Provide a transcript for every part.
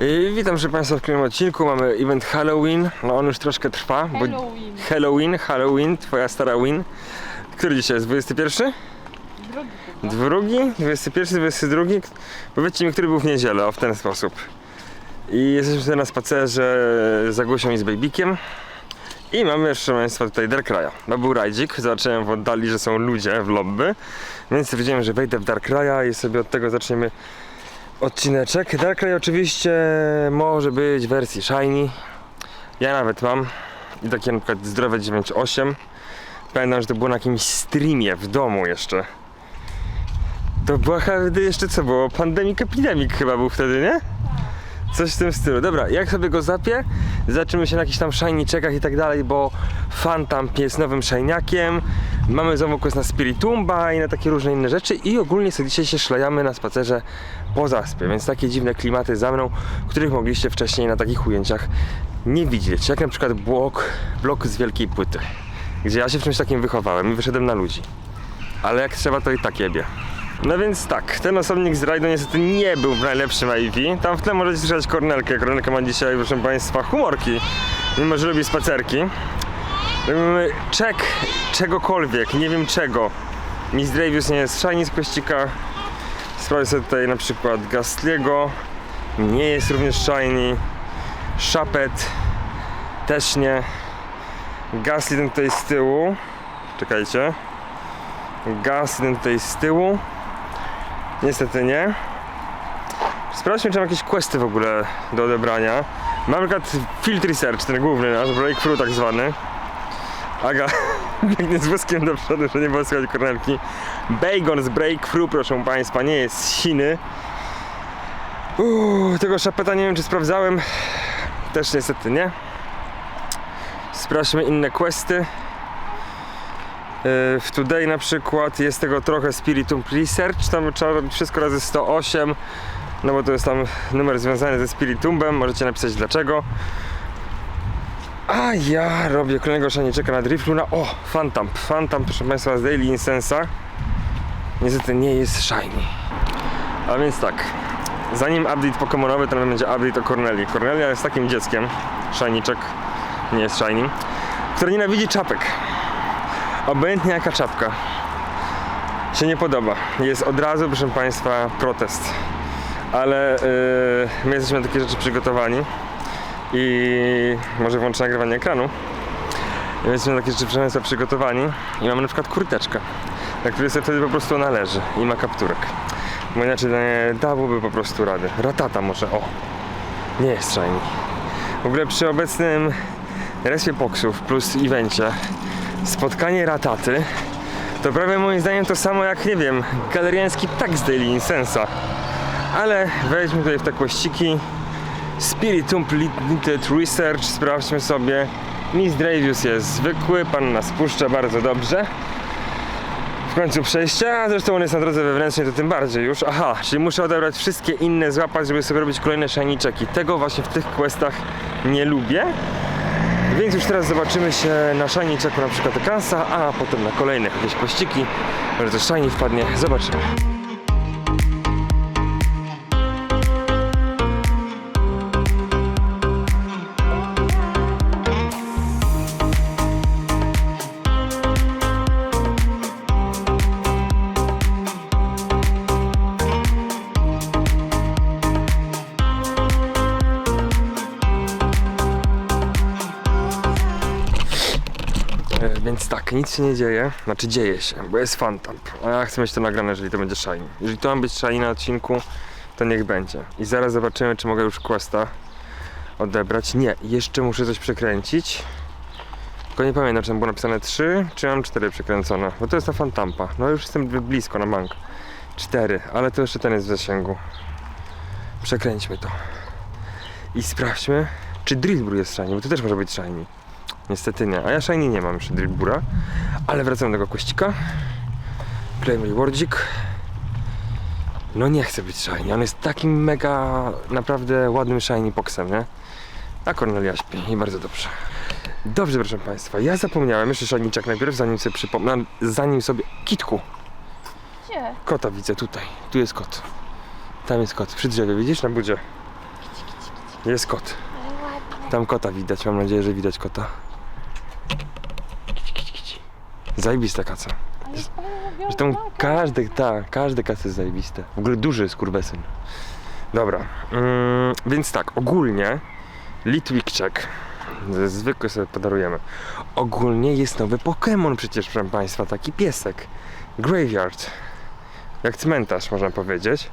I witam że Państwa w kolejnym odcinku. Mamy event Halloween. No on już troszkę trwa. bo- Halloween. Halloween, Halloween, twoja stara win. Który dzisiaj jest? 21? Drogi chyba. Drugi? 21, 22? Powiedzcie mi, który był w niedzielę, o w ten sposób. I jesteśmy tutaj na spacerze za Gusią i z Babykiem. I mamy jeszcze Państwa tutaj Darkraja. To był rajdzik, zobaczyłem w oddali, że są ludzie w lobby. Więc stwierdziłem, że wejdę w Darkraja i sobie od tego zaczniemy odcineczek. Darkrai oczywiście może być w wersji Shiny. Ja nawet mam. I takie na przykład zdrowe 9.8. Pamiętam, że to było na jakimś streamie w domu jeszcze. To była wtedy jeszcze co było? Pandemic Epidemic chyba był wtedy, nie? Coś w tym stylu. Dobra, jak sobie go zapię, zaczymy się na jakichś tam shiniczekach i tak dalej, bo fan tam jest nowym shiniakiem. Mamy znowu quest na Spiritumba i na takie różne inne rzeczy i ogólnie sobie dzisiaj się szlajamy na spacerze po zaspie, więc takie dziwne klimaty za mną, których mogliście wcześniej na takich ujęciach nie widzieć. Jak na przykład blok, blok z wielkiej płyty, gdzie ja się w czymś takim wychowałem i wyszedłem na ludzi. Ale jak trzeba, to i tak jebie. No więc tak, ten osobnik z rajdu niestety nie był w najlepszym IV. Tam w tle możecie słyszeć Kornelkę. Kornelka ma dzisiaj, proszę Państwa, humorki, mimo że lubi spacerki. Robimy czek czegokolwiek, nie wiem czego. Miss Dravius nie jest shiny z kościka. Sprawdzę sobie tutaj na przykład Gastliego. Nie jest również shiny. Szapet też nie. Gastly ten tutaj z tyłu. Czekajcie. Gaz jeden tutaj z tyłu. Niestety nie. Sprawdźmy, czy mam jakieś questy w ogóle do odebrania. Mam na przykład Field Research, ten główny nasz, breakthrough tak zwany. Aga biegnie z wózkiem do przodu, że nie było słychać kornelki. Bacon z breakthrough, proszę Państwa, nie jest z Chiny. Uuu, tego szapeta nie wiem, czy sprawdzałem. Też niestety nie. Sprawdźmy inne questy. Yy, W Today na przykład jest tego trochę Spiritum Research, tam trzeba robić wszystko razy 108, no bo to jest tam numer związany ze Spiritumbem, możecie napisać dlaczego. A ja robię kolejnego szaniczeka na Drifluna. O, Phantom, Phantom proszę Państwa z Daily Incensa. Niestety nie jest shiny. A więc tak, zanim update Pokemonowy, to będzie update o Corneli. Cornelia jest takim dzieckiem, shiniczek, nie jest shiny, który nienawidzi czapek obojętnie jaka czapka się nie podoba. Jest od razu, proszę Państwa, protest. Ale yy, my jesteśmy na takie rzeczy przygotowani i może włączę nagrywanie ekranu. My jesteśmy takie rzeczy przygotowani i mamy na przykład kurteczkę, na której sobie wtedy po prostu należy i ma kapturek. Bo inaczej dałoby po prostu rady. Ratata może, o. Nie jest shiny. W ogóle przy obecnym respie poksów plus evencie spotkanie rataty to prawie moim zdaniem to samo jak, nie wiem, galeriański tak z Daily Incensa. Ale wejdźmy tutaj w te kościki. Spiritum Limited Research, sprawdźmy sobie. Miss Dravius jest zwykły, pan nas puszcza bardzo dobrze. W końcu przejścia, a zresztą on jest na drodze wewnętrznej, to tym bardziej już. Aha, czyli muszę odebrać wszystkie inne, złapać, żeby sobie robić kolejne shiniczeki. Tego właśnie w tych questach nie lubię. Więc już teraz zobaczymy się na Shiny na przykład Ekansa, a potem na kolejnych jakieś pościgi. Może też Shiny wpadnie, zobaczymy. Więc tak, nic się nie dzieje, znaczy dzieje się, bo jest Phantom. A ja chcę mieć to nagrane, jeżeli to będzie Shiny. Jeżeli to ma być Shiny na odcinku, to niech będzie. I zaraz zobaczymy, czy mogę już Questa odebrać. Nie, jeszcze muszę coś przekręcić. Tylko nie pamiętam, czy tam było napisane 3, czy mam 4 przekręcone. Bo to jest ta Fantampa. No już jestem blisko na bank. 4, ale to jeszcze ten jest w zasięgu. Przekręćmy to. I sprawdźmy, czy Drillbur jest Shiny, bo to też może być Shiny. Niestety nie. A ja shiny nie mam jeszcze Drillbura. Ale wracam do tego kościka. Claim rewardzik. No nie chcę być shiny. On jest takim mega naprawdę ładnym shiny poksem, nie? A Cornelia śpi i bardzo dobrze. Dobrze, proszę Państwa. Ja zapomniałem jeszcze shiniczek najpierw, zanim sobie przypomnę. Zanim sobie... Kitku! Gdzie? Kota widzę tutaj. Tu jest kot. Tam jest kot. Przy drzewie, widzisz? Na budzie. Jest kot. Tam kota widać, mam nadzieję, że widać kota. Zajebista kaca. Fajne Zresztą każdy, tak, każde kacy jest zajebiste. W ogóle duży jest kurbesyn. Dobra, mm, więc tak, ogólnie Litwick Check. Zwykły sobie podarujemy. Ogólnie jest nowy Pokémon przecież, proszę Państwa, taki piesek. Graveyard. Jak cmentarz, można powiedzieć.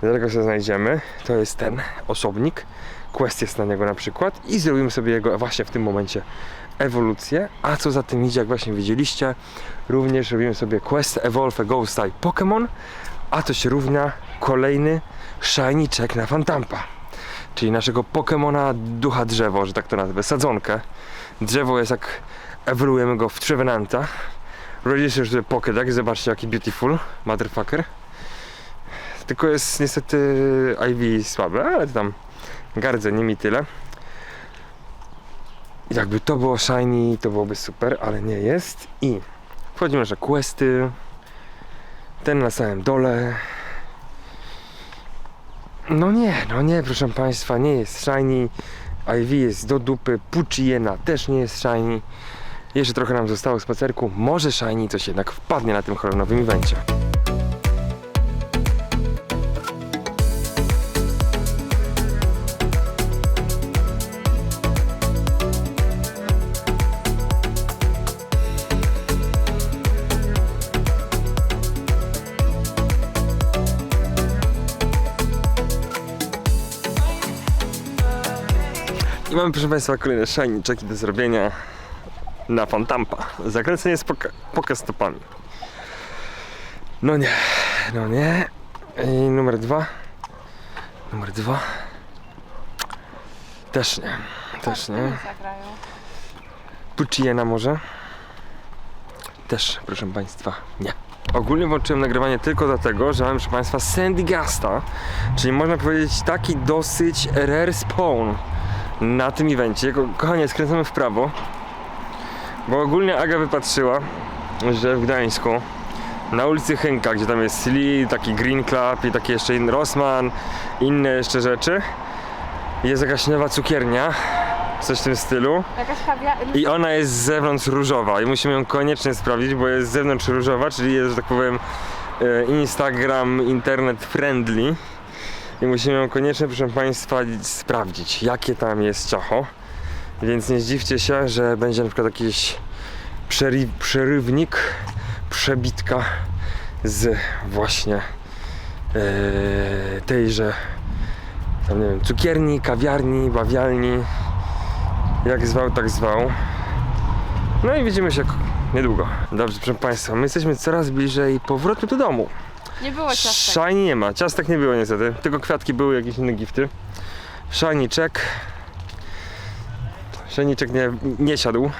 Dlatego sobie znajdziemy. To jest ten osobnik. Quest jest na niego na przykład. I zrobimy sobie jego właśnie w tym momencie ewolucję. A co za tym idzie, jak właśnie widzieliście, również robimy sobie Quest Evolve a Ghost Type Pokémon. A to się równa kolejny Shiny Check na Fantampa. Czyli naszego Pokemona ducha drzewo, że tak to nazwę, sadzonkę. Drzewo jest jak ewoluujemy go w Trevenanta. Register sobie Pokédex, zobaczcie jaki beautiful, motherfucker. Tylko jest niestety IV słabe, ale tam gardzę nimi tyle. Jakby to było shiny, to byłoby super, ale nie jest. I wchodzimy nasze questy. Ten na samym dole. No nie, no nie, proszę Państwa, nie jest shiny. IV jest do dupy, Pucciena też nie jest shiny. Jeszcze trochę nam zostało spacerku. Może shiny coś jednak wpadnie na tym chronowym evencie. Mamy proszę Państwa kolejne shiny czeki do zrobienia na Fantampa. Zakręcenie z poka, pokastopami. No nie, no nie. I numer dwa. Numer dwa. Też nie, też nie. zagrają. Pucciena może? Też, proszę Państwa, nie. Ogólnie włączyłem nagrywanie tylko dlatego, że mam, proszę Państwa, Sandygasta, czyli można powiedzieć taki dosyć rare spawn na tym evencie. Ko- Kochanie, skręcamy w prawo, bo ogólnie Aga wypatrzyła, że w Gdańsku na ulicy Chynka, gdzie tam jest Lee, taki Green Club i taki jeszcze inny Rossmann, inne jeszcze rzeczy, jest jakaś nowa cukiernia, coś w tym stylu. Jakaś. I ona jest z zewnątrz różowa i musimy ją koniecznie sprawdzić, bo jest z zewnątrz różowa, czyli jest, że tak powiem, e, Instagram, internet friendly. I musimy ją koniecznie, proszę Państwa, sprawdzić, jakie tam jest ciacho. Więc nie zdziwcie się, że będzie na przykład jakiś przery- przerywnik, przebitka z właśnie e, tejże tam nie wiem, cukierni, kawiarni, bawialni, jak zwał, tak zwał. No i widzimy się niedługo. Dobrze, proszę Państwa, my jesteśmy coraz bliżej powrotu do domu. Nie było ciastek. Shiny nie ma, ciastek nie było niestety, tylko kwiatki były, jakieś inne gifty. Shiny check nie, nie siadł.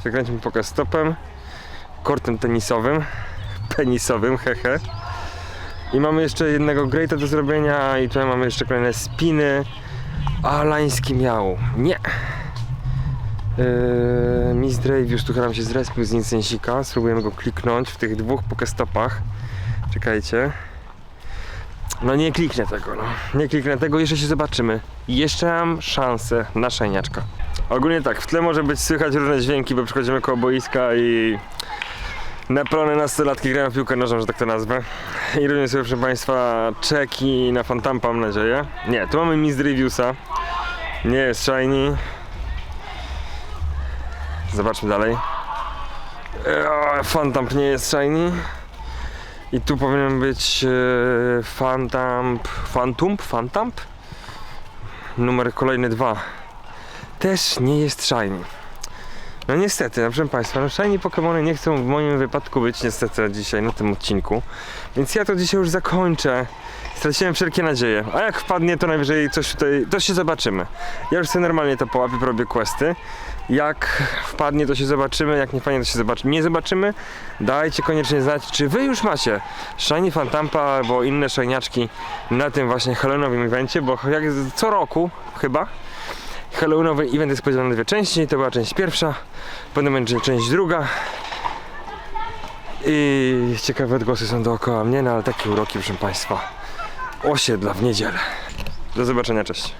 Przekręćmy pokaz stopem. Kortem tenisowym. Penisowym, hehe. I mamy jeszcze jednego greata do zrobienia i tutaj mamy jeszcze kolejne spiny. Alański miał. Nie. Yy, Miss Dravius tu nam się zrespił z Incensika. Spróbujemy go kliknąć w tych dwóch pokestopach. Czekajcie. No nie kliknę tego, no. Nie kliknę tego, jeszcze się zobaczymy. Jeszcze mam szansę na szajniaczka. Ogólnie tak, w tle może być słychać różne dźwięki, bo przychodzimy koło boiska i naplone nastolatki grają w piłkę nożną, że tak to nazwę. I również proszę Państwa, czeki na Fantampa, mam nadzieję. Nie, tu mamy Miss Reviewsa. Nie jest shiny. Zobaczmy dalej. Eee, Fantamp nie jest shiny. I tu powinien być e, Fantamp, Fantump, Fantamp? Numer kolejny dwa. Też nie jest shiny. No niestety, proszę Państwa, no shiny Pokémony nie chcą w moim wypadku być niestety dzisiaj na tym odcinku. Więc ja to dzisiaj już zakończę. Straciłem wszelkie nadzieje. A jak wpadnie, to najwyżej coś tutaj, to się zobaczymy. Ja już sobie normalnie to połapię, robię questy. Jak wpadnie, to się zobaczymy. Jak nie wpadnie, to się zobaczy. nie zobaczymy. Dajcie koniecznie znać, czy wy już macie Shiny Fantampa albo inne shiniaczki na tym właśnie Halloweenowym evencie, bo jak co roku chyba Halloweenowy event jest podzielony na dwie części. To była część pierwsza, potem będzie część druga. I ciekawe odgłosy są dookoła mnie, no ale takie uroki, proszę Państwa. Osiedla w niedzielę. Do zobaczenia, cześć.